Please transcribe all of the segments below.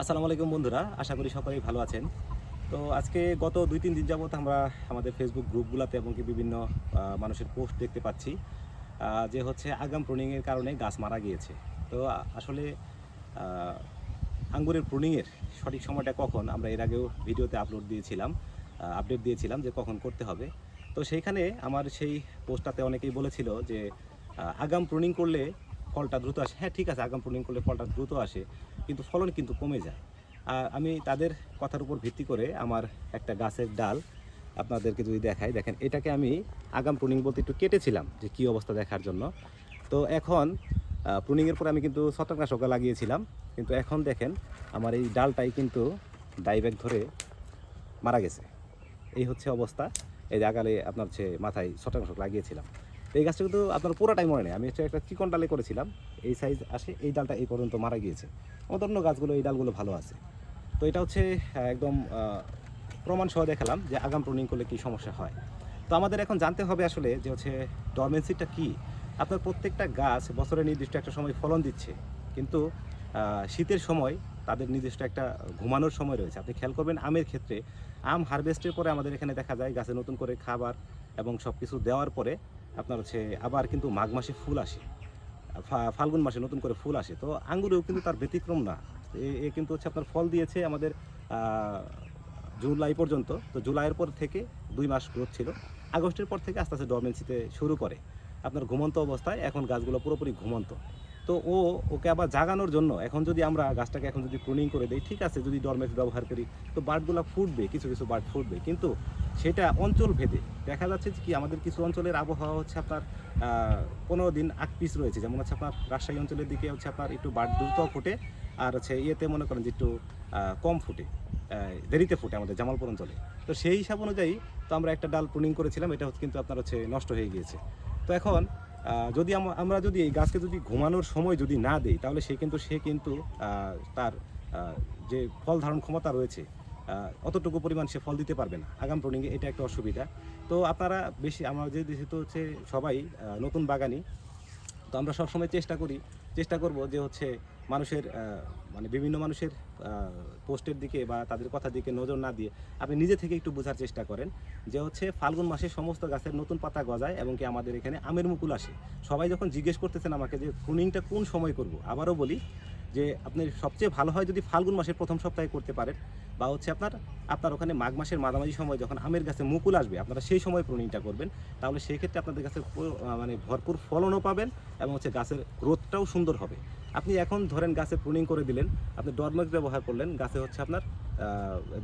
আসসালামু আলাইকুম বন্ধুরা, আশা করি সকলেই ভালো আছেন। তো আজকে গত দুই, তিন দিন যাবত আমরা আমাদের ফেসবুক গ্রুপগুলোতে এবং কি বিভিন্ন মানুষের পোস্ট দেখতে পাচ্ছি যে হচ্ছে আগাম প্রুনিংয়ের কারণে গাছ মারা গিয়েছে। তো আসলে আঙ্গুরের প্রুনিংয়ের সঠিক সময়টা কখন, আমরা এর আগেও ভিডিওতে আপলোড দিয়েছিলাম আপডেট দিয়েছিলাম যে কখন করতে হবে। তো সেইখানে আমার সেই পোস্টটাতে অনেকেই বলেছিল যে আগাম প্রুনিং করলে ফলটা দ্রুত আসে। হ্যাঁ ঠিক আছে, আগাম প্রুনিং করলে ফলটা দ্রুত আসে, কিন্তু ফলন কিন্তু কমে যায়। আর আমি তাদের কথার উপর ভিত্তি করে আমার একটা গাছের ডাল আপনাদেরকে যদি দেখাই, দেখেন, এটাকে আমি আগাম প্রুনিং বলতে একটু কেটেছিলাম যে কী অবস্থা দেখার জন্য। তো এখন প্রুনিংয়ের পরে আমি কিন্তু ছত্রাকনাশক লাগিয়েছিলাম, কিন্তু এখন দেখেন, আমার এই ডালটাই কিন্তু ডাইব্যাক ধরে মারা গেছে। এই হচ্ছে অবস্থা। এই জায়গালে আপনার হচ্ছে মাথায় ছত্রাকনাশক লাগিয়েছিলাম। তো এই গাছটা কিন্তু আপনার পুরোটাই মরে নেই। আমি হচ্ছে একটা চিকন ডালে করেছিলাম। এই সাইজ আসে, এই ডালটা এই পর্যন্ত মারা গিয়েছে। আমাদের অন্য গাছগুলো, এই ডালগুলো ভালো আছে। তো এটা হচ্ছে একদম প্রমাণ সহ দেখালাম যে আগাম প্রুনিং করলে কী সমস্যা হয়। তো আমাদের এখন জানতে হবে আসলে যে হচ্ছে ডরমেন্সিটা কী? আপনার প্রত্যেকটা গাছ বছরে নির্দিষ্ট একটা সময় ফলন দিচ্ছে। কিন্তু শীতের সময় তাদের নির্দিষ্ট একটা ঘুমানোর সময় রয়েছে। আপনি খেয়াল করবেন, আমের ক্ষেত্রে আম হারভেস্টের পরে আমাদের এখানে দেখা যায় গাছে নতুন করে খাবার এবং সব কিছু দেওয়ার পরে আপনার হচ্ছে আবার কিন্তু মাঘ মাসে ফুল আসে। ফাল্গুন মাসে নতুন করে ফুল আসে। তো আঙ্গুরেও কিন্তু তার ব্যতিক্রম না। এ কিন্তু হচ্ছে আপনার ফল দিয়েছে আমাদের জুলাই পর্যন্ত। তো জুলাইয়ের পর থেকে দুই মাস গ্রোথ ছিল। আগস্টের পর থেকে আস্তে আস্তে ডরমেন্সিতে শুরু করে। আপনার ঘুমন্ত অবস্থায় এখন গাছগুলো পুরোপুরি ঘুমন্ত। তো ও, ওকে আবার জাগানোর জন্য, এখন যদি আমরা গাছটাকে এখন যদি প্রুনিং করে দিই, ঠিক আছে, যদি ডরমেক্স ব্যবহার করি, তো বার্ডগুলো ফুটবে, কিছু কিছু বার্ড ফুটবে, কিন্তু সেটা অঞ্চল ভেদে। দেখা যাচ্ছে কি, আমাদের কিছু অঞ্চলের আবহাওয়া হচ্ছে আপনার পনেরো দিন আগ পিস রয়েছে, যেমন হচ্ছে আপনার রাজশাহী অঞ্চলের দিকে হচ্ছে আপনার একটু বার্ড দ্রুত ফুটে, আর হচ্ছে ইয়েতে মনে করেন যে একটু কম ফুটে দেরিতে ফুটে আমাদের জামালপুর অঞ্চলে। তো সেই হিসাব অনুযায়ী তো আমরা একটা ডাল প্রুনিং করেছিলাম, এটা হচ্ছে কিন্তু আপনার হচ্ছে নষ্ট হয়ে গিয়েছে। তো এখন যদি আমরা যদি এই গাছকে যদি ঘুমানোর সময় যদি না দেই, তাহলে সে কিন্তু সে কিন্তু তার যে ফল ধারণ ক্ষমতা রয়েছে অতটুকু পরিমাণ সে ফল দিতে পারবে না। আগাম প্রোনিংয়ে এটা একটা অসুবিধা। তো আপনারা বেশি আমরা তো হচ্ছে সবাই নতুন বাগানি, তো আমরা সবসময় চেষ্টা করি চেষ্টা করব যে হচ্ছে মানুষের মানে বিভিন্ন মানুষের পোস্টের দিকে বা তাদের কথার দিকে নজর না দিয়ে আপনি নিজে থেকে একটু বোঝার চেষ্টা করেন যে হচ্ছে ফাল্গুন মাসে সমস্ত গাছের নতুন পাতা গজায় এবং কি আমাদের এখানে আমের মুকুল আসে। সবাই যখন জিজ্ঞেস করতেছেন আমাকে যে প্রুনিংটা কোন সময় করব, আবারও বলি যে আপনি সবচেয়ে ভালো হয় যদি ফাল্গুন মাসের প্রথম সপ্তাহে করতে পারেন বা হচ্ছে আপনার আপনার ওখানে মাঘ মাসের মাঝামাঝি সময় যখন আমের গাছে মুকুল আসবে, আপনারা সেই সময় প্রুনিংটা করবেন। তাহলে সেই ক্ষেত্রে আপনাদের গাছের মানে ভরপুর ফলনও পাবেন এবং হচ্ছে গাছের গ্রোথটাও সুন্দর হবে। আপনি এখন ধরেন গাছে প্রুনিং করে দিলেন, আপনি ডরমেক্স ব্যবহার করলেন, গাছে হচ্ছে আপনার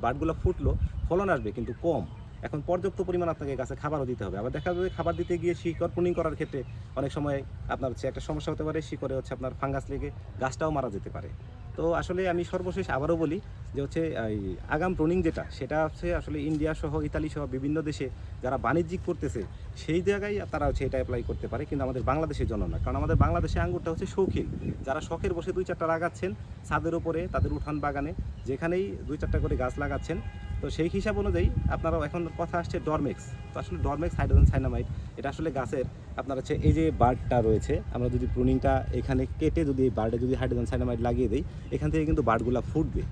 বার্ডগুলো ফুটলো, ফলন আসবে কিন্তু কম। এখন পর্যাপ্ত পরিমাণ আপনাকে গাছে খাবারও দিতে হবে। আবার দেখা যাবে খাবার দিতে গিয়ে শিকড় প্রুনিং করার ক্ষেত্রে অনেক সময় আপনার হচ্ছে একটা সমস্যা হতে পারে, শিকড়ে হচ্ছে আপনার ফাঙ্গাস লেগে গাছটাও মারা যেতে পারে। তো আসলে আমি সর্বশেষ আবারও বলি যে হচ্ছে, এই আগাম প্রুনিং যেটা, সেটা হচ্ছে আসলে ইন্ডিয়া সহ, ইতালি সহ বিভিন্ন দেশে যারা বাণিজ্যিক করতেছে, সেই জায়গায় তারা হচ্ছে এটা অ্যাপ্লাই করতে পারে। কিন্তু আমাদের বাংলাদেশের জন্য না কারণ আমাদের বাংলাদেশে আঙ্গুরটা হচ্ছে শৌখিন। যারা শখের বসে দুই চারটা লাগাচ্ছেন ছাদের উপরে, তাদের উঠান বাগানে, যেখানেই দুই চারটা করে গাছ লাগাচ্ছেন তো সেই হিসাব অনুযায়ী আপনারাও এখন কথা আসছে ডরমেক্স তো আসলে ডরমেক্স হাইড্রোজেন সাইনামাইড এটা আসলে গাছের আপনার হচ্ছে এই যে বার্ডটা রয়েছে, আমরা যদি প্রুনিংটা এখানে কেটে যদি এই বার্ডে যদি হাইড্রোজেন সাইনামাইড লাগিয়ে দিই, এখান থেকে কিন্তু বার্ডগুলো ফুটবে।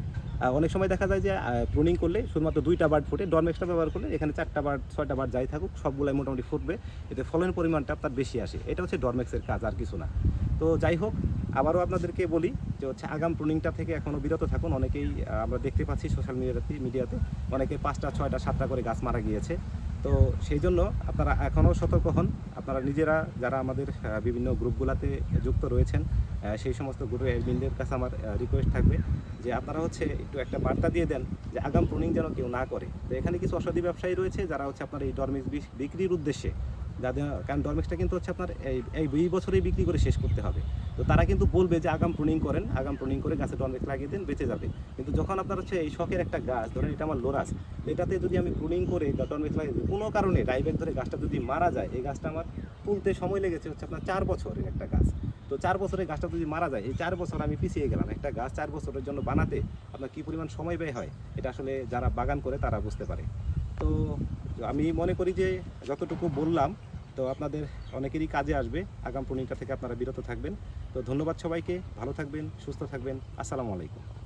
অনেক সময় দেখা যায় যে প্রুনিং করলে শুধুমাত্র দুইটা বার্ড ফুটে ডরমেক্সটা ব্যবহার করলে এখানে চারটা বার্ড, ছয়টা বার্ড যাই থাকুক, সবগুলাই মোটামুটি ফুটবে। এতে ফলনের পরিমাণটা আপনার বেশি আসে। এটা হচ্ছে ডরমেক্সের কাজ, আর কিছু না। তো যাই হোক, আবারও আপনাদেরকে বলি যে হচ্ছে আগাম প্রুনিংটা থেকে এখনও বিরত থাকুন। অনেকেই আমরা দেখতে পাচ্ছি সোশ্যাল মিডিয়াতে মিডিয়াতে অনেকে পাঁচটা, ছয়টা, সাতটা করে গাছ মারা গিয়েছে। তো সেই জন্য আপনারা এখনও সতর্ক হন। আপনারা নিজেরা যারা আমাদের বিভিন্ন গ্রুপগুলোতে যুক্ত রয়েছেন সেই সমস্ত গ্রুপে অ্যাডমিনদের কাছে আমার রিকোয়েস্ট থাকবে যে আপনারা হচ্ছে একটু একটা বার্তা দিয়ে দেন যে আগাম প্রুনিং যেন কেউ না করে। তো এখানে কিছু অসাধু ব্যবসায়ী রয়েছে যারা হচ্ছে আপনার এই ডরমিক্স বিক্রির উদ্দেশ্যে যাদের, কারণ ডরমিক্সটা কিন্তু হচ্ছে আপনার এই এই দুই বছরেই বিক্রি করে শেষ করতে হবে। তো তারা কিন্তু বলবে যে আগাম প্রুনিং করেন, আগাম প্রুনিং করে গাছে ডরমিক্স লাগিয়ে দেন, বেঁচে যাবে। কিন্তু যখন আপনার হচ্ছে এই শখের একটা গাছ, ধরেন এটা আমার লোরাস এটাতে যদি আমি প্রুনিং করে ডরমিক্স লাগিয়ে কোনো কারণে ডাইব্যাক ধরে গাছটা যদি মারা যায়, এই গাছটা আমার তুলতে সময় লেগেছে হচ্ছে আপনার চার বছরের একটা গাছ। তো চার বছরের গাছটা যদি মারা যায়, এই চার বছর আমি পিছিয়ে গেলাম। একটা গাছ চার বছরের জন্য বানাতে আপনার কী পরিমাণ সময় ব্যয় হয়? এটা আসলে যারা বাগান করে তারা বুঝতে পারে। তো আমি মনে করি যে যতটুকু বললাম, তো আপনাদের অনেকেরই কাজে আসবে। আগাম পূর্ণিমা থেকে আপনারা বিরত থাকবেন। তো ধন্যবাদ সবাইকে। ভালো থাকবেন, সুস্থ থাকবেন। আসসালামু আলাইকুম।